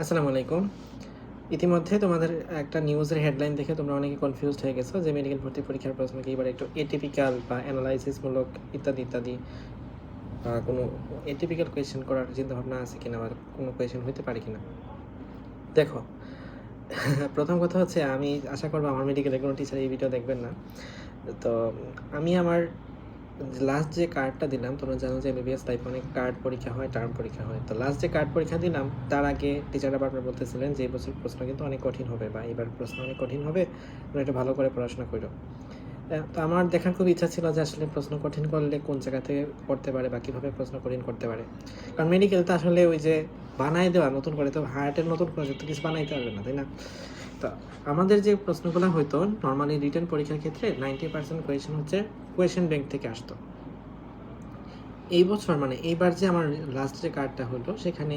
আসসালামু আলাইকুম। ইতিমধ্যে তোমাদের একটা নিউজের হেডলাইন দেখে তোমরা অনেকে কনফিউজড হয়ে গেছো যে মেডিকেল ভর্তি পরীক্ষার প্রশ্ন কি এবার একটু এটিপিক্যাল বা অ্যানালাইসিসমূলক ইত্যাদি ইত্যাদি কোনো এটিপিক্যাল কোয়েশ্চেন করার চিন্তাভাবনা আছে কিনা বা কোনো কোয়েশ্চেন হতে পারে কিনা। দেখো, প্রথম কথা হচ্ছে আমি আশা করব আমার মেডিকেলের কোনো টিচার এই ভিডিও দেখবেন না। তো আমি আমার লাস্ট যে কার্ডটা দিলাম, তোমরা জানো যে এমবিবিএস টাইপ অনেক কার্ড পরীক্ষা হয় টার্ম পরীক্ষা হয়। তো লাস্ট যে কার্ড পরীক্ষা দিলাম, তার আগে টিচাররা বারবার বলতেছিলেন যে বছর প্রশ্ন কিন্তু অনেক কঠিন হবে বা এবার প্রশ্ন অনেক কঠিন হবে, তোমরা একটু ভালো করে পড়াশোনা করো তো আমার দেখার খুব ইচ্ছা ছিল যে, আসলে প্রশ্ন কঠিন করলে কোন জায়গা থেকে করতে পারে বা কীভাবে প্রশ্ন কঠিন করতে পারে। কারণ মেডিকেল তো আসলে ওই যে বানাই দেওয়া, নতুন করে, তো হার্টের নতুন করে তো কিছু বানাইতে পারবে না, তাই না? তো আমাদের যে প্রশ্নগুলো হয়তো নর্মালি রিটার্ন পরীক্ষার ক্ষেত্রে নাইনটি পার্সেন্ট কোয়েশন হচ্ছে কোয়েশন ব্যাংক থেকে আসতো। এই বছর মানে এইবার যে আমার লাস্ট যে কার্ডটা হলো, সেখানে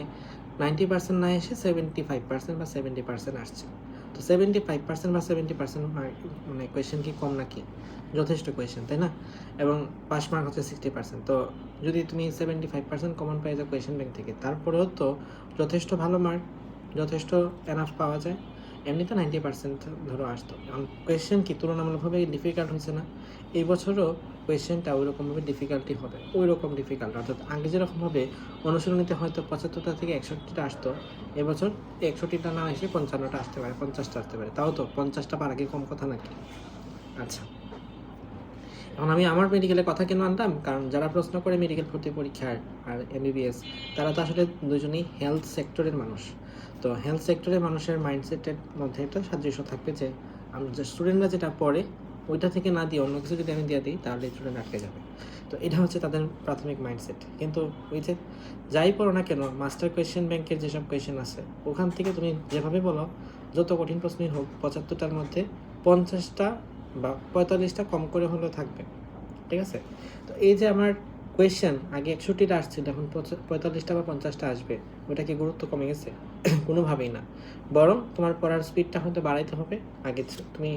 নাইনটি পার্সেন্ট না এসে সেভেন্টি ফাইভ পার্সেন্ট বা সেভেন্টি পার্সেন্ট আসছে। তো সেভেন্টি ফাইভ পার্সেন্ট বা সেভেন্টি পার্সেন্ট মানে কোয়েশন কি কম নাকি? যথেষ্ট কোয়েশন তাই না? এবং পাস মার্ক হচ্ছে সিক্সটি পার্সেন্ট তো যদি তুমি সেভেন্টি ফাইভ পার্সেন্ট কমন পাই যাও কোয়েশন ব্যাংক থেকে, তারপরেও তো যথেষ্ট ভালো মার্ক যথেষ্ট এনাফ পাওয়া যায়। এমনিতে নাইনটি পার্সেন্ট ধরো আসতো। এখন কোয়েশ্চেন কি? তুলনামূলকভাবে ডিফিকাল্ট হয়েছে না। এই বছরও কোয়েশ্চেনটা ওই রকমভাবে ডিফিকাল্টি হবে। ওই রকম ডিফিকাল্ট অর্থাৎ আগে যেরকমভাবে অনুশীলনীতে হয়তো পঁচাত্তরটা থেকে একষট্টিটা আসতো, এবছর একষট্টিটা না এসে পঞ্চান্নটা আসতে পারে, পঞ্চাশটা আসতে পারে। তাও তো পঞ্চাশটা পার আগে কম কথা নাকি? আচ্ছা। এখন আমি আমার মেডিকেলের কথা কেন আনতাম? কারণ যারা প্রশ্ন করে মেডিকেল ভর্তি পরীক্ষার আর এমবিবিএস তারা তো আসলে দুজনেই হেলথ সেক্টরের মানুষ। তো হেলথ সেক্টরে মানুষের মাইন্ডসেটের মধ্যে একটা সাদৃশ্য থাকবে যে, আমি যে স্টুডেন্টরা যেটা পড়ে, ওইটা থেকে না দিয়ে অন্য কিছু যদি আমি দিয়ে দিই, তাহলে স্টুডেন্ট আটকে যাবে। তো এটা হচ্ছে তাদের প্রাথমিক মাইন্ডসেট কিন্তু ওই যে যাই পড়ো না কেন মাস্টার কোয়েশ্চেন ব্যাংকের যেসব কোয়েশ্চেন আছে, ওখান থেকে তুমি যেভাবে বলো, যত কঠিন প্রশ্নই হোক, পঁচাত্তরটার মধ্যে পঞ্চাশটা বা পঁয়তাল্লিশটা কম করে হলেও থাকবে। ঠিক আছে? তো এই যে আমার কোয়েশ্চেন আগে একষট্টিটা আসছিল, এখন পঁয়তাল্লিশটা বা পঞ্চাশটা আসবে। ওটা কি গুরুত্ব কমে গেছে। কোনোভাবেই না। বরং তোমার পড়ার স্পিডটা হয়তো বাড়াইতে হবে। আগে তুমি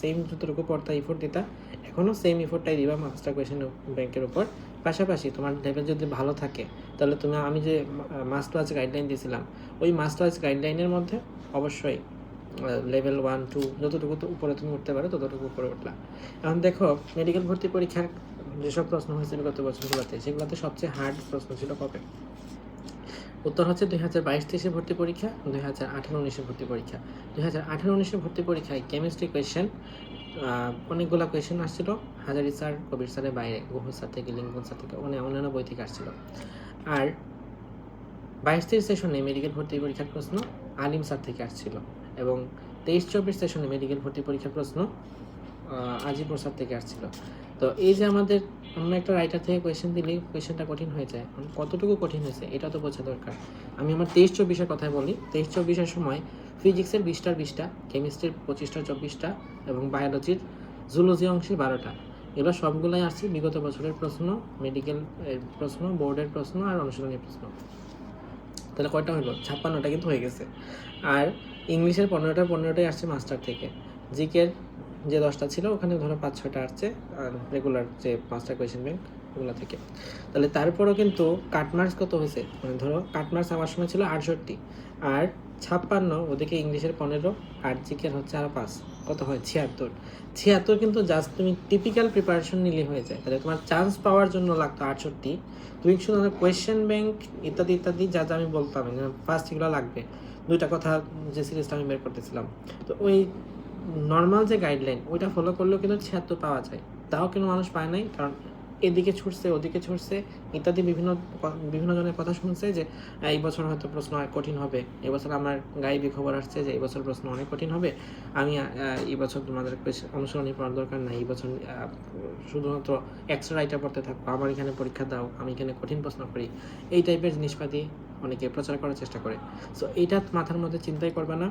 সেম যতটুকু পড়তা ইফোর্ট দিতা এখনও সেম ইফোর্টটাই দিবা মাস্টার কোয়েশ্চেন ব্যাংকের উপর। পাশাপাশি তোমার লেভেল যদি ভালো থাকে, তাহলে তুমি, আমি যে মাস্ট ওয়াচ গাইডলাইন দিয়েছিলাম ওই মাস্ট ওয়াচ গাইডলাইনের মধ্যে অবশ্যই লেভেল ওয়ান টু যতটুকু উপরে তুমি উঠতে পারো, ততটুকু উপরে উঠলা। এখন দেখো মেডিকেল ভর্তি পরীক্ষার যেসব প্রশ্ন হয়েছিল গত বছরগুলোতে সেগুলোতে সবচেয়ে হার্ড প্রশ্ন ছিল কবে? উত্তর হচ্ছে দুই হাজার বাইশ তেইশে ভর্তি পরীক্ষা, দুই হাজার আঠারো উনিশে ভর্তি পরীক্ষা। দুই হাজার আঠারো উনিশে ভর্তি পরীক্ষায় কেমিস্ট্রি কোয়েশ্চেন অনেকগুলো কোয়েশ্চেন আসছিল। হাজারি স্যার, কবির স্যারের বাইরে গুহ স্যার থেকে, লিঙ্কন স্যার থেকে অনেক অন্যান্য বই থেকে আসছিল। আর বাইশ তেইশ সেশনে মেডিকেল ভর্তি পরীক্ষার প্রশ্ন আলিম স্যার থেকে আসছিল এবং তেইশ চব্বিশ সেশনে মেডিকেল ভর্তি পরীক্ষার প্রশ্ন আজিপুর স্যার থেকে আসছিল। তো এই যে আমাদের অন্য একটা রাইটার থেকে কোয়েশ্চেন দিলে কোয়েশ্চেনটা কঠিন হয়ে যায়। এখন কতটুকু কঠিন হয়েছে, এটা তো বোঝা দরকার। আমি আমার তেইশ চব্বিশের কথাই বলি। তেইশ চব্বিশের সময় ফিজিক্সের বিশটার বিশটা কেমিস্ট্রির পঁচিশটা, চব্বিশটা এবং বায়োলজির জুলজি অংশে বারোটা। এগুলো সবগুলোই আসছে বিগত বছরের প্রশ্ন মেডিকেল প্রশ্ন বোর্ডের প্রশ্ন আর অনুশীলনী প্রশ্ন। তাহলে কয়টা হলো ছাপ্পান্নটা কিন্তু হয়ে গেছে। আর ইংলিশের পনেরোটা, পনেরোটাই আসছে মাস্টার থেকে। জিকের যে দশটা ছিল, ওখানে ধরো পাঁচ ছয়টা আসছে, আর রেগুলার যে পাঁচটা কোয়েশ্চেন ব্যাংক ওগুলো থেকে। তাহলে তারপরও কিন্তু কাটমার্কস কত হয়েছে? মানে ধরো কাটমার্কস আমার সময় ছিল আটষট্টি, আর ছাপ্পান্ন, ওদিকে ইংলিশের পনেরো, আর জিকের হচ্ছে আরও পাঁচ। কত হয়? ছিয়াত্তর। ছিয়াত্তর কিন্তু জাস্ট তুমি টিপিক্যাল প্রিপারেশন নিলে হয়ে যায়। তাহলে তোমার চান্স পাওয়ার জন্য লাগতো আটষট্টি। তুমি শুধু কোয়েশ্চেন ব্যাংক ইত্যাদি ইত্যাদি, যা যা আমি বলতাম ফার্স্ট এগুলো লাগবে। দুইটা কথা যে সিরিজটা আমি বের করতেছিলাম। তো ওই নর্মাল যে গাইডলাইন ওইটা ফলো করলেও কিন্তু ছিয়াত্তর পাওয়া যায়। তাও কিন্তু মানুষ পায় নাই কারণ এদিকে ছুটছে ওদিকে ছুটছে ইত্যাদি বিভিন্ন বিভিন্ন জনের কথা শুনছে যে এই বছর হয়তো প্রশ্ন অনেক কঠিন হবে। এবছর আমার গাইবি খবর আসছে যে এই বছর প্রশ্ন অনেক কঠিন হবে। আমি আহ, এই বছর তোমাদের অনুসরণী পড়ার দরকার নাই। এই বছর শুধুমাত্র এক্সট্রা রাইটার পড়তে থাকব আমার এখানে পরীক্ষা দাও আমি এখানে কঠিন প্রশ্ন করি। এই টাইপের জিনিসপাতি অনেকে প্রচার করার চেষ্টা করে। সো এটা মাথার মধ্যে চিন্তাই করবে না।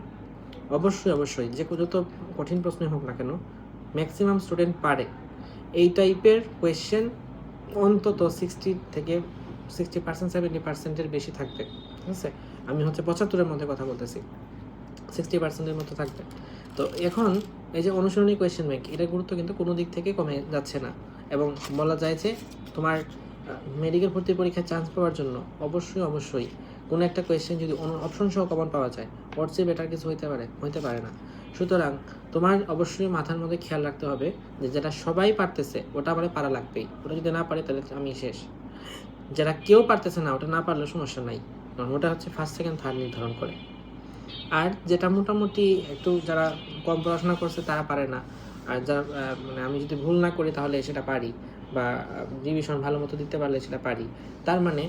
অবশ্যই অবশ্যই। যে যত কঠিন প্রশ্নই হোক না কেন ম্যাক্সিমাম স্টুডেন্ট পারে। এই টাইপের কোয়েশ্চেন অন্তত সিক্সটি থেকে সিক্সটি পার্সেন্ট সেভেন্টি পার্সেন্টের বেশি থাকবে। ঠিক আছে? আমি হচ্ছে পঁচাত্তরের মধ্যে কথা বলতেছি। সিক্সটি পার্সেন্টের মতো থাকবে। তো এখন এই যে অনুসরণী কোয়েশ্চেন ব্যাংক এটার গুরুত্ব কিন্তু কোনো দিক থেকে কমে যাচ্ছে না। এবং বলা যায় যে তোমার মেডিকেল ভর্তি পরীক্ষায় চান্স পাওয়ার জন্য অবশ্যই অবশ্যই কোনো একটা কোয়েশ্চেন যদি অন্য অপশন সহ কমন পাওয়া যায় ওর বেটার কিছু হইতে পারে? হইতে পারে না। সুতরাং তোমার অবশ্যই মাথার মধ্যে খেয়াল রাখতে হবে যে যেটা সবাই পারতেছে, ওটা আমার পারা লাগবেই। ওটা যদি না পারে, তাহলে আমি শেষ। যারা কেউ পারতেছে না, ওটা না পারলে সমস্যা নাই। কারণ ওটা হচ্ছে ফার্স্ট সেকেন্ড থার্ড নির্ধারণ করে। আর যেটা মোটামুটি একটু যারা কম পড়াশোনা করছে, তারা পারে না। আর যারা মানে আমি যদি ভুল না করি, তাহলে সেটা পারি। বা রিভিশন ভালো মতো দিতে পারলে সেটা পারি। তার মানে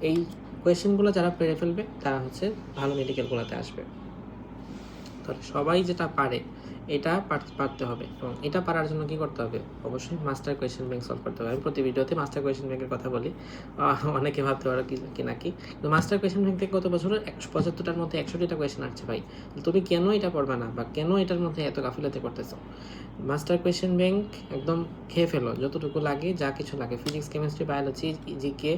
এই কোয়েশ্চেনগুলো যারা পেরে ফেলবে তারা হচ্ছে ভালো মেডিকেলগুলোতে আসবে। তাহলে সবাই যেটা পারে, এটা পারতে হবে। এবং এটা পারার জন্য কি করতে হবে? অবশ্যই মাস্টার কোয়েশ্চেন ব্যাংক সলভ করতে হবে। আমি প্রতি ভিডিওতে মাস্টার কোয়েশ্চেন ব্যাংকের কথা বলি। অনেকে ভাবতে পারো কি নাকি তো মাস্টার কোয়েশ্চেন ব্যাংক থেকে গত বছর একশো পঁচাত্তরটার মধ্যে একশোটিটা কোয়েশ্চেন আসছে ভাই। তুমি কেন এটা পড়বে না? বা কেন এটার মধ্যে এত গাফিলতি করতেছো? মাস্টার কোয়েশ্চেন ব্যাংক একদম খেয়ে ফেলো। যতটুকু লাগে, যা কিছু লাগে। ফিজিক্স কেমিস্ট্রি বায়োলজি জিকে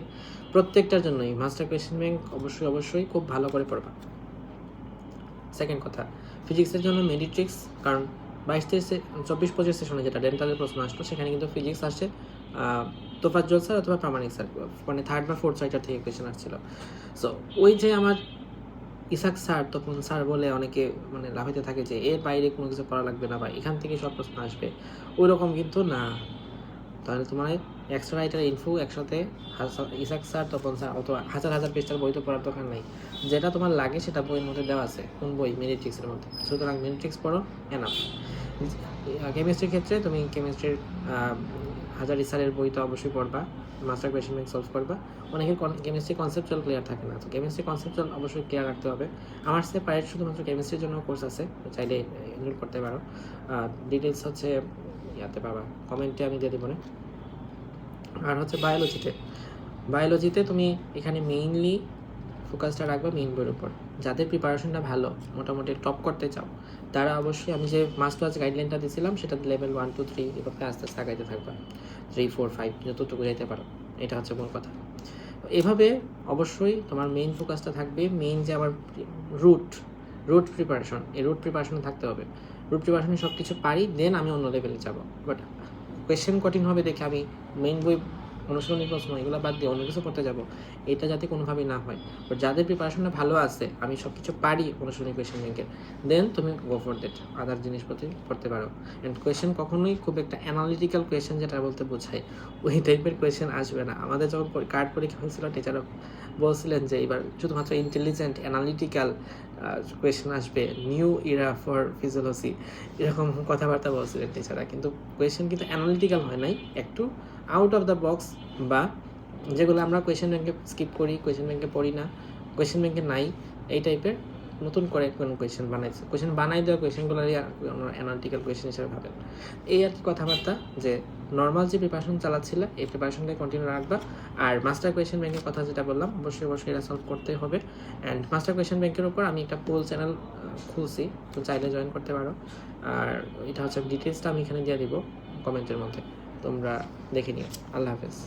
প্রত্যেকটার জন্যই মাস্টার কোয়েশ্চেন ব্যাংক অবশ্যই অবশ্যই খুব ভালো করে পড়বা। সেকেন্ড কথা ফিজিক্সের জন্য মেডিট্রিক্স কারণ বাইশ তেইশ চব্বিশ পঁচিশ সেশনে যেটা ডেন্টালের প্রশ্ন আসলো, সেখানে কিন্তু ফিজিক্স আসছে তোফাজ তোফাজ্জল স্যার অথবা প্রামাণিক স্যার মানে থার্ড বা ফোর্থ সাইটার থেকে কোয়েশন আসছিল। সো ওই যে আমার ইসাক স্যার তখন স্যার বলে অনেকে মানে লাভিতে থাকে যে, এর বাইরে কোনো কিছু করা লাগবে না বা এখান থেকে সব প্রশ্ন আসবে ওই রকম কিন্তু না। তাহলে তোমার এক্সট্রা রাইটার ইনফো একসাথে ইসাক স্যার, তপন স্যার, অথবা হাজার হাজার পৃষ্ঠার বই তো পড়ার দরকার নাই। যেটা তোমার লাগে সেটা বইয়ের মধ্যে দেওয়া আছে, কোন বই? মেরিট্রিক্সের মধ্যে। সুতরাং মেরিট্রিক্স পড়ো এনাফ কেমিস্ট্রির ক্ষেত্রে তুমি কেমিস্ট্রির হাজার স্যারের বই তো অবশ্যই পড়বা মাস্টার কোয়েশন ব্যাংক সলভ করবা। অনেকের কেমিস্ট্রি কনসেপচুয়াল ক্লিয়ার থাকে না, তো কেমিস্ট্রি কনসেপচুয়াল অবশ্যই ক্লিয়ার রাখতে হবে। আমার সাথে প্রায় শুধুমাত্র কেমিস্ট্রির জন্য কোর্স আছে চাইলে এনরোল করতে পারো। ডিটেলস হচ্ছে ইয়াতে পাবা। কমেন্টে আমি দিয়ে দেবো না। আর হচ্ছে বায়োলজিতে বায়োলজিতে তুমি এখানে মেইনলি ফোকাসটা রাখবে মেইন বইয়ের উপর। যাদের প্রিপারেশনটা ভালো, মোটামুটি টপ করতে চাও, তারা অবশ্যই আমি যে মাস্ট ওয়াচ গাইডলাইনটা দিয়েছিলাম সেটা লেভেল ওয়ান টু থ্রি এভাবে আস্তে আস্তে আগাইতে থাকবে। থ্রি ফোর ফাইভ যতটুকু যাইতে পারো। এটা হচ্ছে মূল কথা। এভাবে অবশ্যই তোমার মেইন ফোকাসটা থাকবে মেইন যে আমার রুট রুট প্রিপারেশন এই রুট প্রিপারেশনে থাকতে হবে। রুট প্রিপারেশনে সব কিছু পারি দেন আমি অন্য লেভেলে যাব। বাট কোয়েশ্চেন কঠিন হবে দেখে আমি মেইন বই, অনুশীলনী প্রশ্ন এগুলো বাদ দিয়ে অন্য কিছু পড়তে যাব। এটা যাতে কোনোভাবেই না হয়। বাট যাদের প্রিপারেশনটা ভালো আছে, আমি সব কিছু পারি অনুশীলনী কোয়েশ্চেন ব্যাংকের দেন তুমি গো ফর দ্যাট আদার জিনিসপত্র পড়তে পারো। অ্যান্ড কোয়েশ্চেন কখনোই খুব একটা অ্যানালিটিক্যাল কোয়েশ্চেন যেটা বলতে বোঝায়, ওই টাইপের কোয়েশ্চেন আসবে না। আমাদের যখন কার্ড পরীক্ষা হয়েছিল টিচারও বলছিলেন যে এবার শুধুমাত্র ইন্টেলিজেন্ট অ্যানালিটিক্যাল কোয়েশ্চেন আসবে নিউ ইরা ফর ফিজিওলজি এরকম কথাবার্তা বলছিলেন টিচাররা কিন্তু কোয়েশন কিন্তু অ্যানালিটিক্যাল হয় নাই। একটু আউট অফ দ্য বক্স বা যেগুলো আমরা কোয়েশন ব্যাংকে স্কিপ করি কোয়েশন ব্যাংকে পড়ি না কোয়েশন ব্যাংকে নাই, এই টাইপের নতুন করে কোনো কোয়েশ্চেন বানাইছে কোয়েশ্চেন বানাই দেওয়া কোয়েশ্চেনগুলোরই অ্যানালিটিক্যাল কোয়েশ্চেন হিসেবে ভাবেন। এই আর কি কথাবার্তা যে নর্মাল যে প্রিপারেশন চালাচ্ছিল, এই প্রিপারেশনটাই কন্টিনিউ রাখবা। আর মাস্টার কোয়েশ্চেন ব্যাংকের কথা যেটা বললাম, অবশ্যই অবশ্যই এটা সলভ করতে হবে। অ্যান্ড মাস্টার কোয়েশ্চেন ব্যাংকের উপর আমি একটা পোল চ্যানেল খুলছি, তো চাইলে জয়েন করতে পারো। আর এটা হচ্ছে ডিটেলসটা আমি এখানে দিয়ে দিব কমেন্টের মধ্যে। তোমরা দেখে নিও। আল্লাহ হাফেজ।